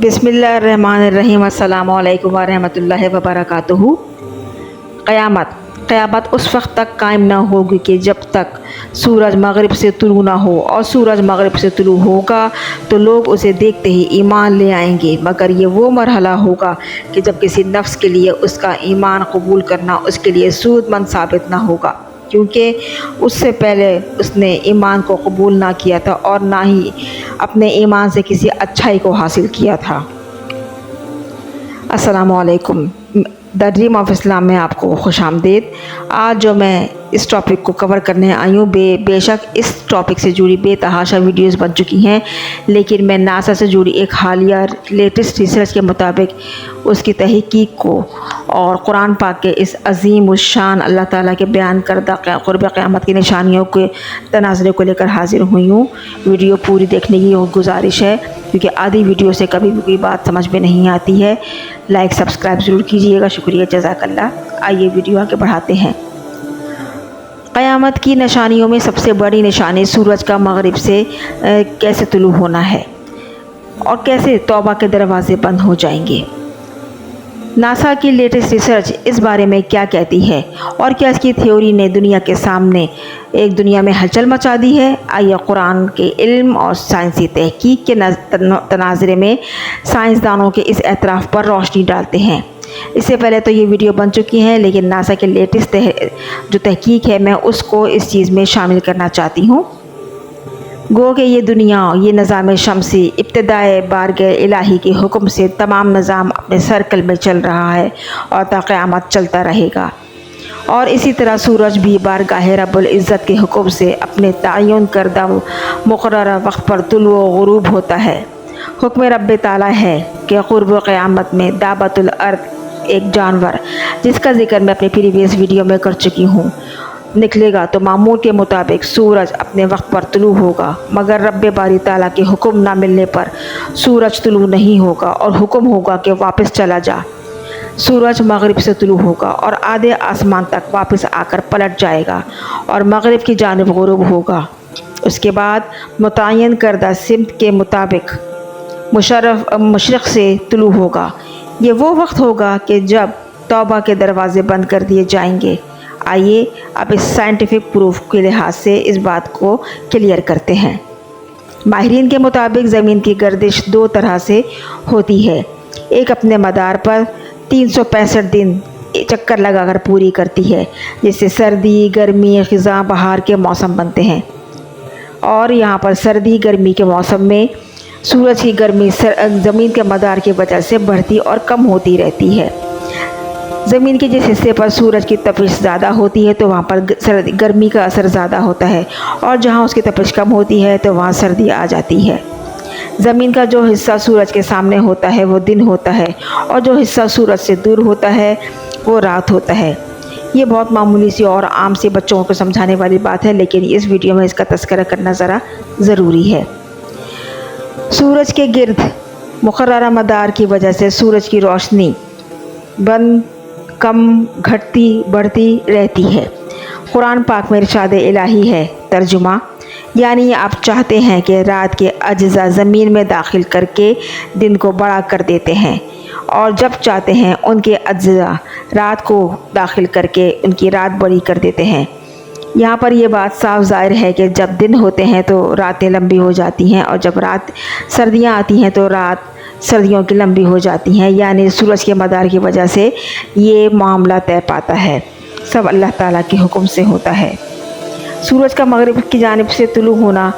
بسم اللہ الرحمن الرحیم، السلام علیکم ورحمۃ اللہ وبرکاتہ۔ قیامت قیامت اس وقت تک قائم نہ ہوگی کہ جب تک سورج مغرب سے طلوع نہ ہو اور سورج مغرب سے طلوع ہوگا تو لوگ اسے دیکھتے ہی ایمان لے آئیں گے۔ مگر یہ وہ مرحلہ ہوگا کہ جب کسی نفس کے لیے اس کا ایمان قبول کرنا، اس کے لیے سود مند ثابت نہ ہوگا۔ کیونکہ اس سے پہلے اس نے ایمان کو قبول نہ کیا تھا اور نہ ہی اپنے ایمان سے کسی اچھائی کو حاصل کیا تھا۔ السلام علیکم۔ دا ڈریم آف اسلام میں آپ کو خوش آمدید۔ آج جو میں اس ٹاپک کو کور کرنے آئی ہوں، بے بے شک اس ٹاپک سے جڑی بے تحاشا ویڈیوز بن چکی ہیں، لیکن میں ناسا سے جڑی ایک حالیہ لیٹسٹ ریسرچ کے مطابق اس کی تحقیق کو اور قرآن پاک کے اس عظیم الشان اللہ تعالیٰ کے بیان کردہ قرب قیامت کی نشانیوں کے تناظرے کو لے کر حاضر ہوئی ہوں۔ ویڈیو پوری دیکھنے کی گزارش ہے، کیونکہ آدھی ویڈیو سے کبھی بھی کوئی بات سمجھ میں نہیں آتی ہے۔ لائک، سبسکرائب ضرور کیجیے گا۔ شکریہ، جزاک اللہ۔ آئیے ویڈیو آگے بڑھاتے ہیں۔ قیامت کی نشانیوں میں سب سے بڑی نشانی سورج کا مغرب سے کیسے طلوع ہونا ہے؟ اور کیسے توبہ کے دروازے بند ہو جائیں گے؟ ناسا کی لیٹسٹ ریسرچ اس بارے میں کیا کہتی ہے اور کیا اس کی تھیوری نے دنیا کے سامنے ایک دنیا میں ہلچل مچا دی ہے؟ آئیے قرآن کے علم اور سائنسی تحقیق کے تناظرے میں سائنسدانوں کے اس اعتراف پر روشنی ڈالتے ہیں۔ اس سے پہلے تو یہ ویڈیو بن چکی ہیں، لیکن ناسا کے لیٹسٹ جو تحقیق ہے، میں اس کو اس چیز میں شامل کرنا چاہتی ہوں۔ گو کہ یہ دنیا، یہ نظام شمسی ابتدائے بارگہ الہی کے حکم سے تمام نظام اپنے سرکل میں چل رہا ہے اور تا قیامت چلتا رہے گا۔ اور اسی طرح سورج بھی بارگاہ رب العزت کے حکم سے اپنے تعین کردہ مقررہ وقت پر طلوع و غروب ہوتا ہے۔ حکم رب تعالیٰ ہے کہ قرب و قیامت میں دعوت الارض ایک جانور، جس کا ذکر میں اپنی پریویس ویڈیو میں کر چکی ہوں۔ نکلے گا تو معمول کے مطابق سورج اپنے وقت پر طلوع ہوگا، مگر رب باری تعالیٰ کے حکم نہ ملنے پر سورج طلوع نہیں ہوگا اور حکم ہوگا کہ واپس چلا جا۔ سورج مغرب سے طلوع ہوگا اور آدھے آسمان تک واپس آ کر پلٹ جائے گا اور مغرب کی جانب غروب ہوگا۔ اس کے بعد متعین کردہ سمت کے مطابق مشرف، مشرق سے طلوع ہوگا۔ یہ وہ وقت ہوگا کہ جب توبہ کے دروازے بند کر دیے جائیں گے۔ آئیے اب اس سائنٹیفک پروف کے لحاظ سے اس بات کو کلیئر کرتے ہیں۔ ماہرین کے مطابق، زمین کی گردش دو طرح سے ہوتی ہے۔ ایک اپنے مدار پر تین سو پینسٹھ دن چکر لگا کر پوری کرتی ہے، جس سے سردی، گرمی خزاں بہار کے موسم بنتے ہیں۔ اور یہاں پر سردی، گرمی کے موسم میں سورج کی گرمی زمین کے مدار کی وجہ سے بڑھتی اور کم ہوتی رہتی ہے۔ زمین کے جس حصے پر سورج کی تپش زیادہ ہوتی ہے تو وہاں پر گرمی کا اثر زیادہ ہوتا ہے اور جہاں اس کی تپش کم ہوتی ہے تو وہاں سردی آ جاتی ہے۔ زمین کا جو حصہ سورج کے سامنے ہوتا ہے وہ دن ہوتا ہے اور جو حصہ سورج سے دور ہوتا ہے وہ رات ہوتا ہے۔ یہ بہت معمولی سی اور عام سی بچوں کو سمجھانے والی بات ہے لیکن اس ویڈیو میں اس کا تذکرہ کرنا ذرا ضروری ہے۔ سورج کے گرد مقررہ مدار کی وجہ سے سورج کی روشنی بند کم گھٹتی بڑھتی رہتی ہے۔ قرآن پاک میں ارشاد الہی ہے۔ ترجمہ یعنی آپ چاہتے ہیں کہ رات کے اجزاء زمین میں داخل کر کے دن کو بڑا کر دیتے ہیں اور جب چاہتے ہیں ان کے اجزاء رات کو داخل کر کے ان کی رات بڑی کر دیتے ہیں۔ یہاں پر یہ بات صاف ظاہر ہے کہ جب دن ہوتے ہیں تو راتیں لمبی ہو جاتی ہیں اور جب رات سردیاں آتی ہیں تو رات سردیوں کی لمبی ہو جاتی ہیں یعنی سورج کے مدار کی وجہ سے یہ معاملہ طے پاتا ہے۔ سب اللہ تعالیٰ کے حکم سے ہوتا ہے۔ سورج کا مغرب کی جانب سے طلوع ہونا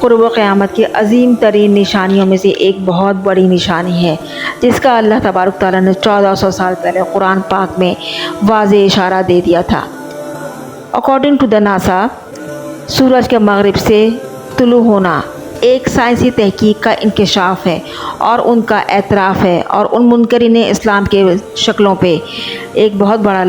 قرب و قیامت کی عظیم ترین نشانیوں میں سے ایک بہت بڑی نشانی ہے، جس کا اللہ تبارک تعالیٰ نے چودہ سو سال پہلے قرآن پاک میں واضح اشارہ دے دیا تھا۔ اکارڈنگ ٹو دا ناسا سورج کے مغرب سے طلوع ہونا ایک سائنسی تحقیق کا انکشاف ہے اور ان کا اعتراف ہے اور ان منکرین اسلام کے شکلوں پہ۔ ایک بہت بڑا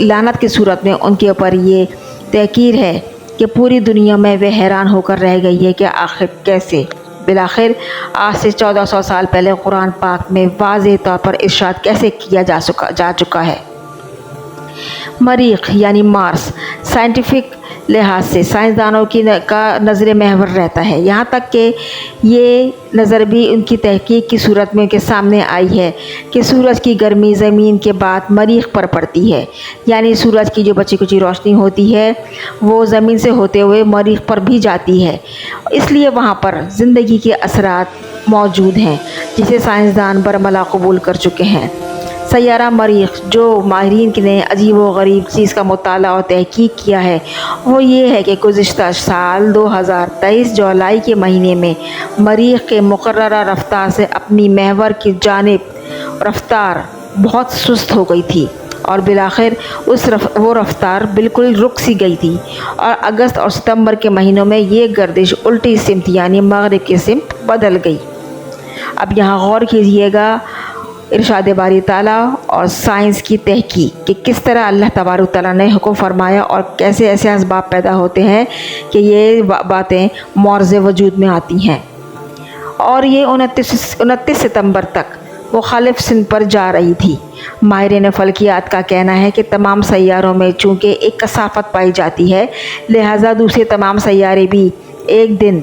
لانت کی صورت میں ان کے اوپر یہ تحقیر ہے کہ پوری دنیا میں وہ حیران ہو کر رہ گئی ہے کہ آخر کیسے۔ بالآخر، آج سے چودہ سو سال پہلے قرآن پاک میں واضح طور پر ارشاد کیسے کیا جا سکا جا چکا ہے۔ مریخ یعنی مارس سائنٹیفک لحاظ سے سائنسدانوں کی کا نظر محور رہتا ہے۔ یہاں تک کہ یہ نظر بھی ان کی تحقیق کی صورت میں ان کے سامنے آئی ہے کہ سورج کی گرمی زمین کے بعد مریخ پر پڑتی ہے۔ یعنی سورج کی جو بچی کچی روشنی ہوتی ہے، وہ زمین سے ہوتے ہوئے مریخ پر بھی جاتی ہے۔ اس لیے وہاں پر زندگی کے اثرات موجود ہیں، جسے سائنسدان برملا قبول کر چکے ہیں۔ سیارہ مریخ جو ماہرین نے عجیب و غریب چیز کا مطالعہ اور تحقیق کیا ہے، وہ یہ ہے کہ گزشتہ سال دو ہزار تیئیس جولائی کے مہینے میں مریخ کے مقررہ رفتار سے اپنی محور کی جانب رفتار بہت سست ہو گئی تھی اور بلاخر اس رف، وہ رفتار بالکل رک سی گئی تھی۔ اور اگست اور ستمبر کے مہینوں میں یہ گردش الٹی سمت یعنی مغرب کی سمت بدل گئی۔ اب یہاں غور کیجیے گا ارشاد باری تعالیٰ اور سائنس کی تحقیق کہ کس طرح اللہ تبارک تعالیٰ نے حکم فرمایا اور کیسے ایسے اسباب پیدا ہوتے ہیں کہ یہ باتیں مورز وجود میں آتی ہیں۔ اور یہ انتیس انتیس ستمبر تک وہ خالف سندھ پر جا رہی تھی۔ ماہرین فلکیات کا کہنا ہے کہ تمام سیاروں میں چونکہ ایک کثافت پائی جاتی ہے، لہٰذا دوسرے تمام سیارے بھی ایک دن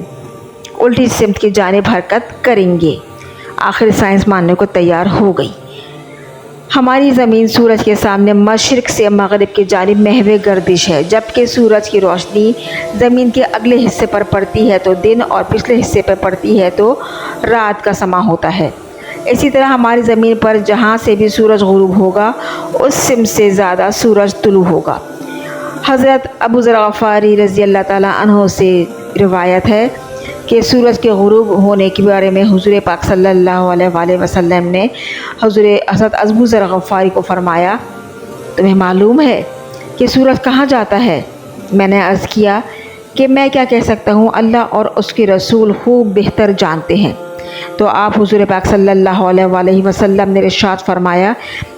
الٹی سمت کی جانب حرکت کریں گے۔ آخر سائنس ماننے کو تیار ہو گئی۔ ہماری زمین سورج کے سامنے مشرق سے مغرب کی جانب محو گردش ہے۔ جبکہ سورج کی روشنی زمین کے اگلے حصے پر پڑتی ہے تو دن اور پچھلے حصے پر پڑتی ہے تو رات کا سما ہوتا ہے۔ اسی طرح ہماری زمین پر جہاں سے بھی سورج غروب ہوگا، اس سم سے زیادہ سورج طلوع ہوگا۔ حضرت ابو ذرغفاری رضی اللہ تعالیٰ عنہ سے روایت ہے۔ کہ سورج کے غروب ہونے کے بارے میں حضور پاک صلی اللہ علیہ وآلہ وسلم نے حضور حضرت ازبو ذر غفاری کو فرمایا، تمہیں معلوم ہے کہ سورج کہاں جاتا ہے؟ میں نے عرض کیا کہ میں کیا کہہ سکتا ہوں، اللہ اور اس کے رسول خوب بہتر جانتے ہیں۔ تو آپ حضور پاک صلی اللہ علیہ وآلہ وسلم نے رشاد فرمایا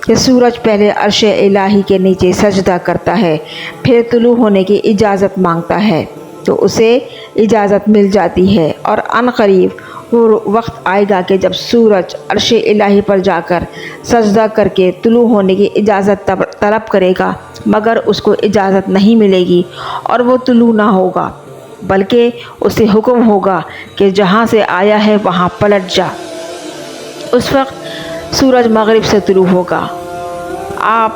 کہ سورج پہلے عرش الہی کے نیچے سجدہ کرتا ہے، پھر طلوع ہونے کی اجازت مانگتا ہے۔ تو اسے اجازت مل جاتی ہے۔ اور ان قریب وہ وقت آئے گا کہ جب سورج عرش الہی پر جا کر سجدہ کر کے طلوع ہونے کی اجازت طلب کرے گا، مگر اس کو اجازت نہیں ملے گی اور وہ طلوع نہ ہوگا، بلکہ اسے حکم ہوگا کہ جہاں سے آیا ہے وہاں پلٹ جا۔ اس وقت سورج مغرب سے طلوع ہوگا۔ آپ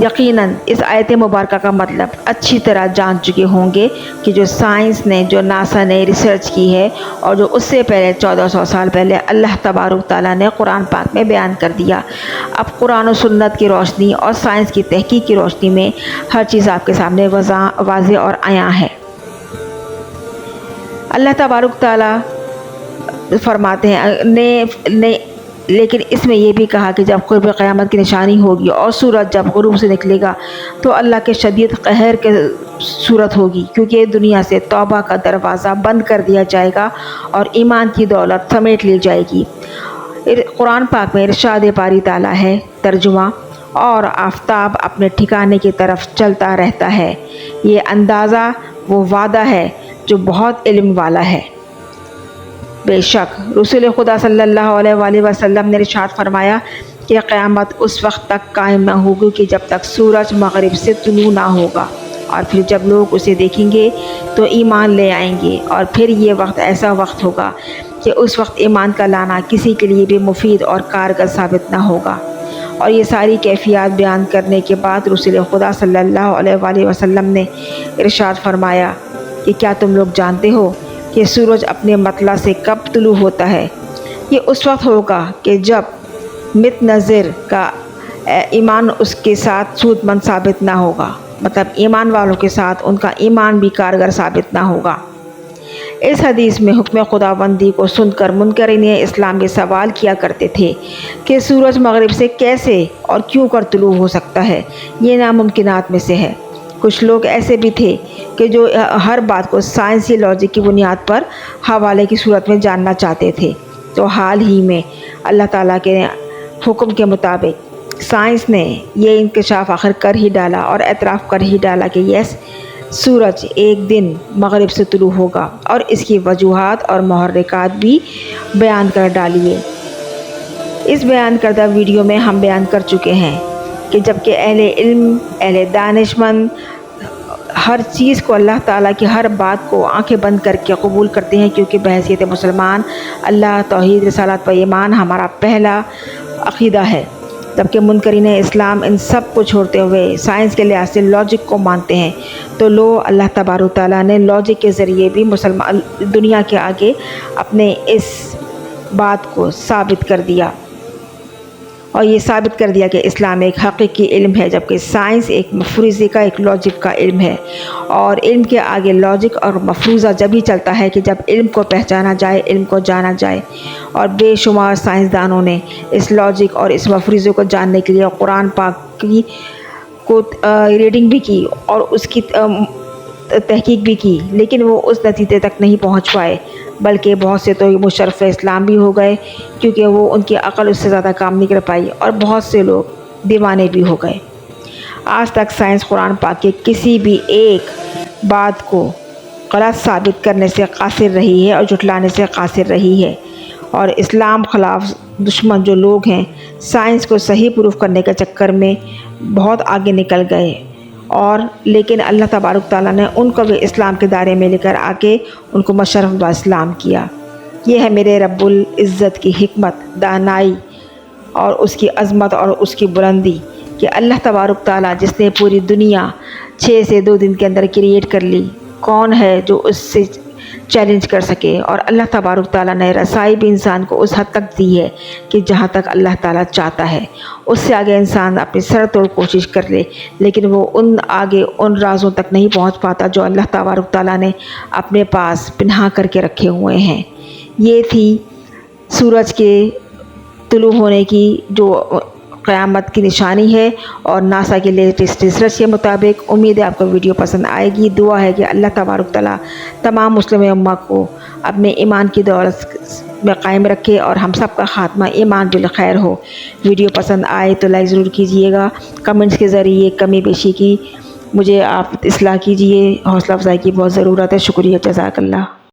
یقیناً اس آیت مبارکہ کا مطلب اچھی طرح جان چکے ہوں گے کہ جو سائنس نے، جو ناسا نے ریسرچ کی ہے اور جو اس سے پہلے، چودہ سو سال پہلے اللہ تبارک تعالیٰ نے قرآن پاک میں بیان کر دیا۔ اب قرآن و سنت کی روشنی اور سائنس کی تحقیق کی روشنی میں ہر چیز آپ کے سامنے واضح اور عیاں ہے۔ اللہ تبارک تعالیٰ فرماتے ہیں نے لیکن اس میں یہ بھی کہا کہ جب قرب قیامت کی نشانی ہوگی اور سورج جب غروب سے نکلے گا، تو اللہ کے شدید قہر کے صورت ہوگی، کیونکہ دنیا سے توبہ کا دروازہ بند کر دیا جائے گا اور ایمان کی دولت سمیٹ لی جائے گی۔ قرآن پاک میں ارشاد پاری تعالیٰ ہے، ترجمہ، اور آفتاب اپنے ٹھکانے کی طرف چلتا رہتا ہے۔ یہ اندازہ وہ وعدہ ہے جو بہت علم والا ہے۔ بے شک۔ رسول خدا صلی اللہ علیہ وآلہ وسلم نے رشاد فرمایا کہ قیامت اس وقت تک قائم نہ ہوگی کہ جب تک سورج مغرب سے طلوع نہ ہوگا۔ اور پھر جب لوگ اسے دیکھیں گے تو ایمان لے آئیں گے۔ اور پھر یہ وقت ایسا وقت ہوگا کہ اس وقت ایمان کا لانا کسی کے لیے بھی مفید اور کارگر ثابت نہ ہوگا۔ اور یہ ساری کیفیات بیان کرنے کے بعد رسول خدا صلی اللہ علیہ وآلہ وسلم نے ارشاد فرمایا کہ کیا تم لوگ جانتے ہو کہ سورج اپنے مطلع سے کب طلوع ہوتا ہے۔ یہ اس وقت ہوگا کہ جب مت نظر کا ایمان اس کے ساتھ سود مند ثابت نہ ہوگا۔ مطلب ایمان والوں کے ساتھ ان کا ایمان بھی کارگر ثابت نہ ہوگا۔ اس حدیث میں حکم خدا بندی کو سن کر منکرین اسلام میں سوال کیا کرتے تھے کہ سورج مغرب سے کیسے اور کیوں کر طلوع ہو سکتا ہے۔ یہ ناممکنات میں سے ہے۔ کچھ لوگ ایسے بھی تھے کہ جو ہر بات کو سائنسی لاجک کی بنیاد پر حوالے کی صورت میں جاننا چاہتے تھے۔ تو حال ہی میں اللہ تعالیٰ کے حکم کے مطابق سائنس نے یہ انکشاف آخر کر ہی ڈالا اور اعتراف کر ہی ڈالا کہ یس، سورج ایک دن مغرب سے طلوع ہوگا اور اس کی وجوہات اور محرکات بھی بیان کر ڈالیے۔ اس بیان کردہ ویڈیو میں ہم بیان کر چکے ہیں کہ جبکہ اہل علم، اہل دانش مند ہر چیز کو اللہ تعالیٰ کی ہر بات کو آنکھیں بند کر کے قبول کرتے ہیں کیونکہ بحثیت مسلمان اللہ توحید رسالات و ایمان ہمارا پہلا عقیدہ ہے۔ جبکہ منکرین اسلام ان سب کو چھوڑتے ہوئے سائنس کے لحاظ سے لاجک کو مانتے ہیں، تو لو اللہ تبار تعالیٰ نے لاجک کے ذریعے بھی مسلمان دنیا کے آگے اپنے اس بات کو ثابت کر دیا۔ اور یہ ثابت کر دیا کہ اسلام ایک حقیقی علم ہے، جبکہ سائنس ایک مفروضے کا، ایک لاجک کا علم ہے۔ اور علم کے آگے لاجک اور مفروضہ جب ہی چلتا ہے کہ جب علم کو پہچانا جائے، علم کو جانا جائے۔ اور بے شمار سائنسدانوں نے اس لاجک اور اس مفروضے کو جاننے کے لیے قرآن پاک کی کو ریڈنگ بھی کی اور اس کی تحقیق بھی کی، لیکن وہ اس نتیجے تک نہیں پہنچ پائے، بلکہ بہت سے تو مشرف اسلام بھی ہو گئے، کیونکہ وہ ان کی عقل اس سے زیادہ کام نہیں کر پائی اور بہت سے لوگ دیوانے بھی ہو گئے۔ آج تک سائنس قرآن پاک کے کسی بھی ایک بات کو غلط ثابت کرنے سے قاصر رہی ہے اور جھٹلانے سے قاصر رہی ہے۔ اور اسلام خلاف دشمن جو لوگ ہیں، سائنس کو صحیح پروف کرنے کے چکر میں بہت آگے نکل گئے۔ اور لیکن اللہ تبارک تعالیٰ نے ان کو بھی اسلام کے دائرے میں لے کر آ کے ان کو مشرف و اسلام کیا۔ یہ ہے میرے رب العزت کی حکمت، دانائی اور اس کی عظمت اور اس کی بلندی کہ اللہ تبارک تعالیٰ جس نے پوری دنیا چھ سے دو دن کے اندر کریٹ کر لی، کون ہے جو اس سے چیلنج کر سکے۔ اور اللہ تبارک تعالیٰ نے رسائی بھی انسان کو اس حد تک دی ہے کہ جہاں تک اللہ تعالیٰ چاہتا ہے۔ اس سے آگے انسان اپنی سر توڑ کوشش کر لے، لیکن وہ ان آگے ان رازوں تک نہیں پہنچ پاتا جو اللہ تبارک تعالیٰ نے اپنے پاس پنہا کر کے رکھے ہوئے ہیں۔ یہ تھی سورج کے طلوع ہونے کی جو قیامت کی نشانی ہے اور ناسا کے لیٹسٹ ریسرچ کے مطابق امید ہے آپ کو ویڈیو پسند آئے گی۔ دعا ہے کہ اللہ تبارک تعالیٰ تمام مسلم امہ کو اپنے ایمان کی دولت میں قائم رکھے اور ہم سب کا خاتمہ ایمان بالخیر ہو۔ ویڈیو پسند آئے تو لائک ضرور کیجیے گا۔ کمنٹس کے ذریعے کمی بیشی کی مجھے آپ اصلاح کیجیے۔ حوصلہ افزائی کی بہت ضرورت ہے۔ شکریہ۔ جزاک اللہ۔